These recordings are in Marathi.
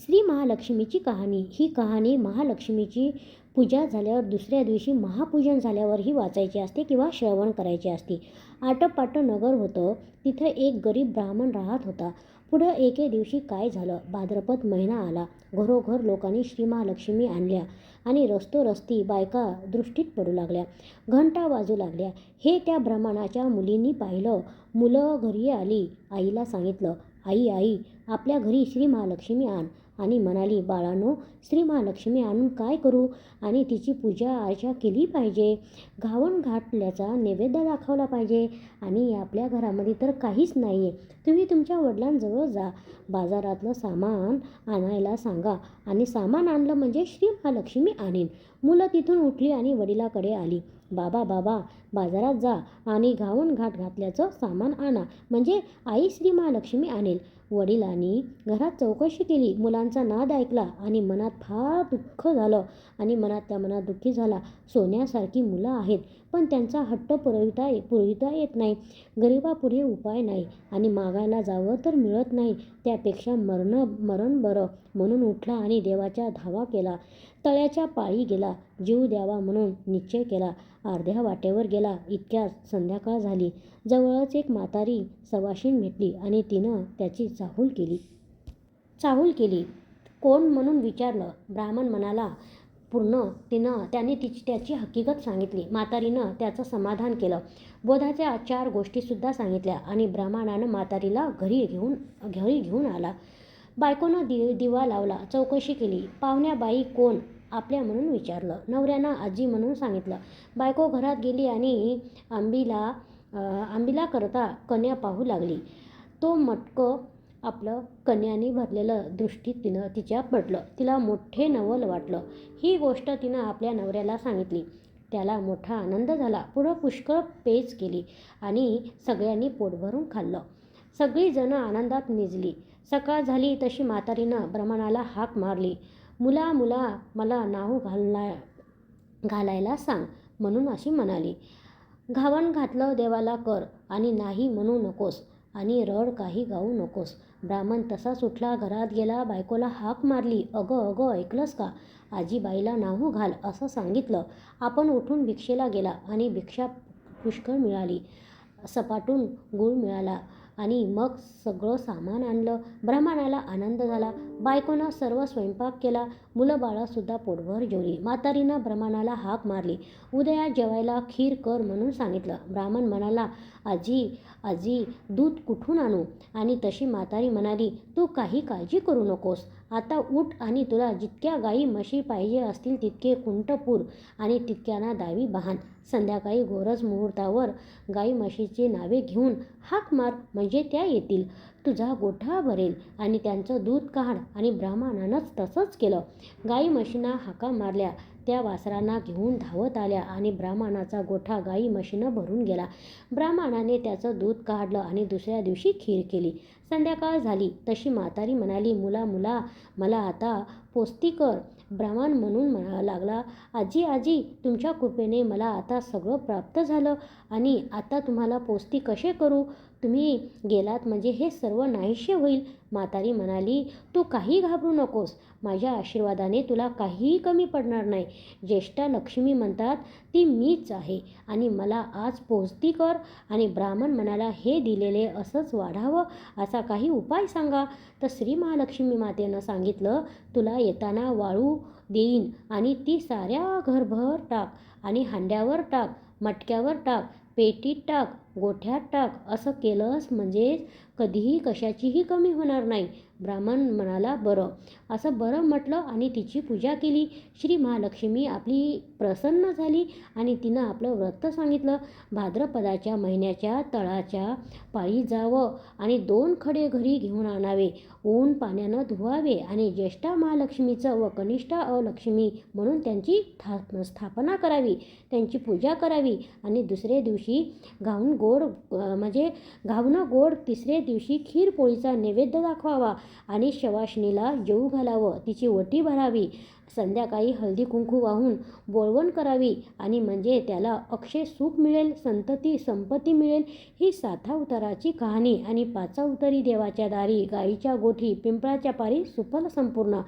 श्री महालक्ष्मीची कहाणी. ही कहाणी महालक्ष्मीची पूजा झाल्यावर दुसऱ्या दिवशी महापूजन झाल्यावरही वाचायची असते किंवा श्रवण करायची असते. आटपाटं नगर होतं. तिथं एक गरीब ब्राह्मण राहत होता. पुढं एके दिवशी काय झालं? भाद्रपद महिना आला. घरोघर लोकांनी श्री महालक्ष्मी आणल्या आणि रस्तोरस्ती बायका दृष्टीत पडू लागल्या. घंटा वाजू लागल्या. हे त्या ब्राह्मणाच्या मुलींनी पाहिलं. मुलं घरी आली. आईला सांगितलं आई आई आपल्या घरी श्री महालक्ष्मी आण. आणि म्हणाली बाळानो श्री महालक्ष्मी आणून काय करू? आणि तिची पूजा अर्चा केली पाहिजे. घावन घातल्याचा नैवेद्य दाखवला पाहिजे. आणि आपल्या घरामध्ये तर काहीच नाही आहे तुम्ही तुमच्या वडिलांजवळ जा. बाजारातलं सामान आणायला सांगा. आणि सामान आणलं म्हणजे श्री महालक्ष्मी आणीन. मुलं तिथून उठली आणि वडिलाकडे आली. बाबा बाबा बाजारात जा आणि घावून घाट घातल्याचं सामान आणा. म्हणजे आई श्री महालक्ष्मी आणेल. वडिलांनी घरात चौकशी केली. मुलांचा नाद ऐकला आणि मनात फार दुःख झालं आणि मनात त्या मनात दुःखी झाला. सोन्यासारखी मुलं आहेत पण त्यांचा हट्ट पुरविता पुरविता येत नाही. गरिबापुढे उपाय नाही आणि मागायला जावं तर मिळत नाही. त्यापेक्षा मरणं मरण बरं म्हणून उठला आणि देवाच्या धावा केला. तळ्याच्या पाळी गेला. जीव द्यावा म्हणून निश्चय केला. अर्ध्या वाटेवर गेला. इतक्यात संध्याकाळ झाली. जवळच एक म्हातारी सवाशीण भेटली आणि तिनं त्याची चाहूल केली. चाहूल केली. कोण म्हणून विचारलं? ब्राह्मण म्हणाला पूर्ण तिनं त्याने तिची त्याची हकीकत सांगितली म्हातारीनं त्याचं समाधान केलं. बोधाच्या चार गोष्टीसुद्धा सांगितल्या आणि ब्राह्मणानं म्हातारीला घरी घेऊन घरी घेऊन आला. बायकोनं दि दिवा लावला. चौकशी केली. पाहुण्या बाई कोण? आपल्या म्हणून विचारलं. नवऱ्यानं आजी म्हणून सांगितलं. बायको घरात गेली आणि आंबीला आंबीला करता कन्या पाहू लागली. तो मटकं आपलं कन्याने भरलेलं दृष्टीत तिनं तिच्या पडलं. तिला मोठे नवल वाटलं. ही गोष्ट तिनं आपल्या नवऱ्याला सांगितली. त्याला मोठा आनंद झाला. पुढं पुष्कळ पेच केली आणि सगळ्यांनी पोट भरून खाल्लं. सगळीजणं आनंदात निजली. सकाळ झाली तशी म्हातारीनं ब्रह्मणाला हाक मारली. मुला मुला मला नाव घालला घालायला सांग म्हणून अशी म्हणाली. घावन घातलं देवाला कर आणि नाही म्हणू नकोस आणि रड काही गाऊ नकोस. ब्राह्मण तसाच उठला घरात गेला बायकोला हाक मारली. अगं अगं ऐकलंस का? आजीबाईला नाहू घाल असं सांगितलं. आपण उठून भिक्षेला गेला आणि भिक्षा पुष्कळ मिळाली. सपाटून गूळ मिळाला. आणि मग सगळं सामान आणलं. ब्राह्मणाला आनंद झाला. बायकोनं सर्व स्वयंपाक केला. मुलं बाळासुद्धा पोटभर जेवली. म्हातारीनं ब्राह्मणाला हाक मारली. उद्या जेवायला खीर कर म्हणून सांगितलं. ब्राह्मण म्हणाला आजी आजी दूध कुठून आणू? आणि तशी म्हातारी म्हणाली तू काही काळजी करू नकोस. आता उठ आणि तुला जितक्या गाई म्हशी पाहिजे असतील तितके कुंटपूर आणि तितक्यांना दावी बहान. संध्याकाळी गोरज मुहूर्तावर गाई म्हशीची नावे घेऊन हाक मार म्हणजे त्या येतील. तुझा गोठा भरेल आणि त्यांचं दूध काढ आणि ब्राह्मणानंच तसंच केलं. गाई म्हशींना हाका मारल्या त्या वासरांना घेऊन धावत आल्या आणि ब्राह्मणाचा गोठा गाई म्हशीनं भरून गेला. ब्राह्मणाने त्याचं दूध काढलं आणि दुसऱ्या दिवशी खीर केली. संध्याकाळ झाली तशी म्हातारी म्हणाली मुला मुला मला आता पोस्तीकर ब्राह्मण म्हणून म्हणा लागला आजी आजी तुमच्या कृपेने मला आता सगळं प्राप्त झालं आणि आता तुम्हाला पोस्ती कसे करू? तुम्ही गेलात म्हणजे हे सर्व नाहीसे होईल. म्हातारी म्हणाली तू काही घाबरू नकोस. माझ्या आशीर्वादाने तुला काहीही कमी पडणार नाही. ज्येष्ठा लक्ष्मी म्हणतात ती मीच आहे आणि मला आज पोचती कर. आणि ब्राह्मण म्हणाला हे दिलेले असंच वाढावं? असा काही उपाय सांगा. तर श्री महालक्ष्मी मातेनं सांगितलं तुला येताना वाळू देईन आणि ती साऱ्या घरभर टाक आणि हांड्यावर टाक मटक्यावर टाक पेटीत टाक गोठ्यात टाक असं केलंस म्हणजे कधीही कशाचीही कमी होणार नाही. ब्राह्मण म्हणाला बरं. असं बरं म्हटलं आणि तिची पूजा केली. श्री महालक्ष्मी आपली प्रसन्न झाली आणि तिनं आपलं व्रत सांगितलं. भाद्रपदाच्या महिन्याच्या तळाच्या पाळी जावं आणि दोन खडे घरी घेऊन आणावे. ऊन पाण्यानं धुवावे आणि ज्येष्ठा महालक्ष्मीचं व कनिष्ठा अलक्ष्मी म्हणून त्यांची था स्थापना करावी. त्यांची पूजा करावी आणि दुसऱ्या दिवशी घाऊन गोड म्हणजे घावनं गोड तिसऱ्या दिवशी खीर पोळीचा नैवेद्य दाखवावा. आणि शवाशिनीला जेऊ घालावं. तिची वटी भरावी. संध्याकाळी हळदी कुंकू वाहून बोळवण करावी आणि म्हणजे त्याला अक्षय सुख मिळेल संतती संपत्ती मिळेल ही सातावताराची कहाणी. आणि पाचावतरी देवाच्या दारी गाईच्या गोठी पिंपळाच्या पारी सुफल संपूर्ण.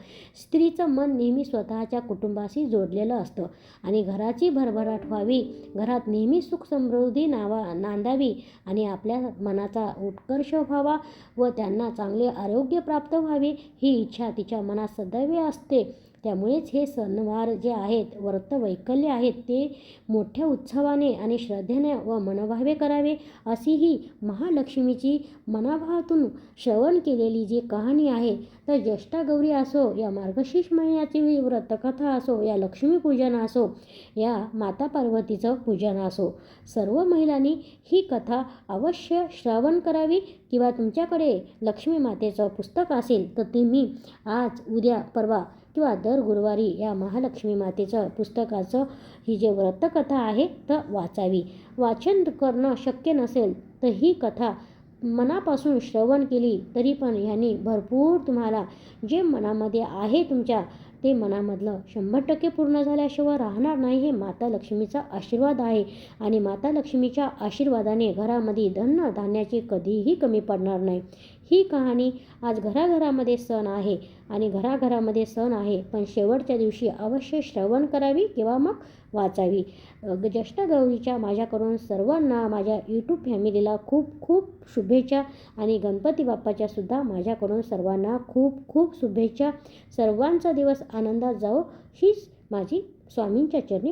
स्त्रीचं मन नेहमी स्वतःच्या कुटुंबाशी जोडलेलं असतं आणि घराची भरभराट व्हावी. घरात नेहमी सुख समृद्धी नावा नांदावी आणि आपल्या मनाचा उत्कर्ष व्हावा व त्यांना चांगले आरोग्य प्राप्त व्हावे ही इच्छा तिच्या मनात सदैव असते. त्यामुळेच हे सणवार जे आहेत व्रत वैकल्य आहेत ते मोठ्या उत्सवाने आणि श्रद्धेने व मनोभावे करावे अशी ही महालक्ष्मीची मनाभावातून श्रवण केलेली जी कहाणी आहे तर ज्येष्ठा गौरी असो या मार्गशीर्ष महिन्याची व्रतकथा असो या लक्ष्मीपूजन असो या माता पार्वतीचं पूजन असो सर्व महिलांनी ही कथा अवश्य श्रवण करावी किंवा तुमच्याकडे लक्ष्मी मातेचं पुस्तक असेल तर तुम्ही आज उद्या परवा किंवा दर गुरुवारी या महालक्ष्मी मातेचं पुस्तकाचं ही जे व्रतकथा आहे तर वाचावी. वाचन करणं शक्य नसेल तर ही कथा मनापासून श्रवण केली तरी पण ह्यांनी भरपूर तुम्हाला जे मनामध्ये आहे तुमच्या ते मनामधलं शंभर टक्के पूर्ण झाल्याशिवाय राहणार नाही हे माता लक्ष्मीचा आशीर्वाद आहे. आणि माता लक्ष्मीच्या आशीर्वादाने घरामध्ये धन धान्याची कधीही कमी पडणार नाही. ही कहाणी आज घराघरामध्ये सण आहे आणि घराघरामध्ये सण आहे पण शेवटच्या दिवशी अवश्य श्रवण करावी किंवा मग वाचावी. ज्येष्ठ गौरीच्या माझ्याकडून सर्वांना माझ्या यूट्यूब फॅमिलीला खूप खूप शुभेच्छा आणि गणपती बाप्पाच्या सुद्धा माझ्याकडून सर्वांना खूप खूप शुभेच्छा. सर्वांचा दिवस आनंदात जावो हीच माझी स्वामींच्या चरणी